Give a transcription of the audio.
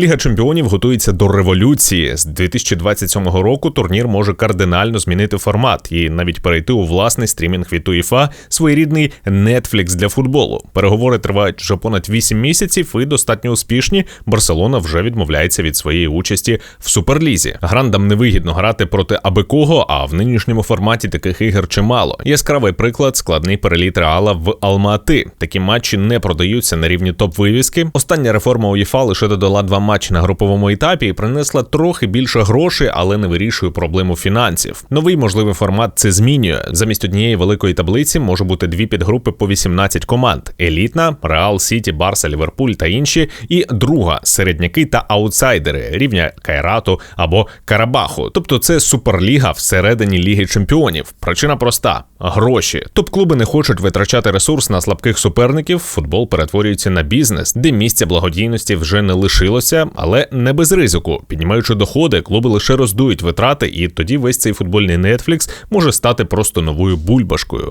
Ліга чемпіонів готується до революції. З 2027 року турнір може кардинально змінити формат і навіть перейти у власний стрімінг від УЄФА, своєрідний Netflix для футболу. Переговори тривають вже понад 8 місяців і достатньо успішні. Барселона вже відмовляється від своєї участі в суперлізі. Грандам невигідно грати проти аби кого, а в нинішньому форматі таких ігор чимало. Яскравий приклад складний переліт Реала в Алма-Ати. Такі матчі не продаються на рівні топ-вивіски. Остання реформа УЄФА лише додала два матчі на груповому етапі і принесла трохи більше грошей, але не вирішує проблему фінансів. Новий можливий формат це змінює. Замість однієї великої таблиці може бути дві підгрупи по 18 команд: елітна, Реал, Сіті, Барса, Ліверпуль та інші. І друга середняки та аутсайдери рівня Кайрату або Карабаху. Тобто це суперліга всередині Ліги Чемпіонів. Причина проста: гроші. Топ-клуби не хочуть витрачати ресурс на слабких суперників. Футбол перетворюється на бізнес, де місця благодійності вже не лишилося, але не без ризику. Піднімаючи доходи, клуби лише роздують витрати, і тоді весь цей футбольний Netflix може стати просто новою бульбашкою.